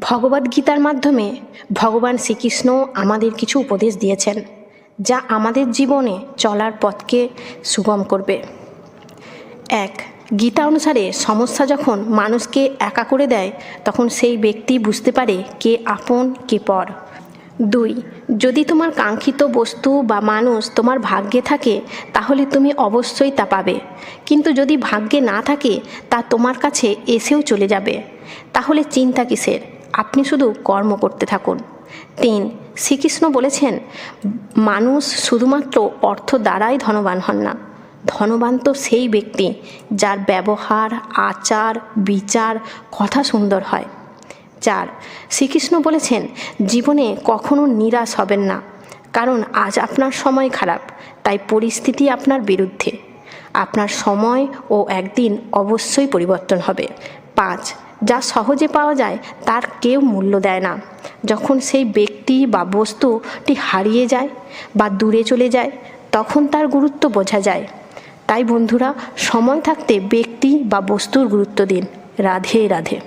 ভগবদ্গীতার মাধ্যমে ভগবান শ্রীকৃষ্ণ আমাদের কিছু উপদেশ দিয়েছেন, যা আমাদের জীবনে চলার পথকে সুগম করবে। এক, গীতা অনুসারে সমস্যা যখন মানুষকে একা করে দেয়, তখন সেই ব্যক্তি বুঝতে পারে কে আপন, কে পর। দুই, যদি তোমার কাঙ্ক্ষিত বস্তু বা মানুষ তোমার ভাগ্যে থাকে, তাহলে তুমি অবশ্যই তা পাবে। কিন্তু যদি ভাগ্যে না থাকে, তা তোমার কাছে এসেও চলে যাবে। তাহলে চিন্তা কিসের? আপনি শুধু কর্ম করতে থাকুন। তিন, শ্রীকৃষ্ণ বলেছেন, মানুষ শুধুমাত্র অর্থ দ্বারাই ধনবান হন না। ধনবান তো সেই ব্যক্তি যার ব্যবহার, আচার, বিচার, কথা সুন্দর হয়। চার, শ্রীকৃষ্ণ বলেছেন, জীবনে কখনো নিরাশ হবেন না, কারণ আজ আপনার সময় খারাপ, তাই পরিস্থিতি আপনার বিরুদ্ধে। আপনার সময় ও একদিন অবশ্যই পরিবর্তন হবে। পাঁচ, যা সহজে পাওয়া যায় তার কেউ মূল্য দেয় না। যখন সেই ব্যক্তি বা বস্তুটি হারিয়ে যায় বা দূরে চলে যায়, তখন তার গুরুত্ব বোঝা যায়। তাই বন্ধুরা, সময় থাকতে ব্যক্তি বা বস্তুর গুরুত্ব দিন। রাধে রাধে।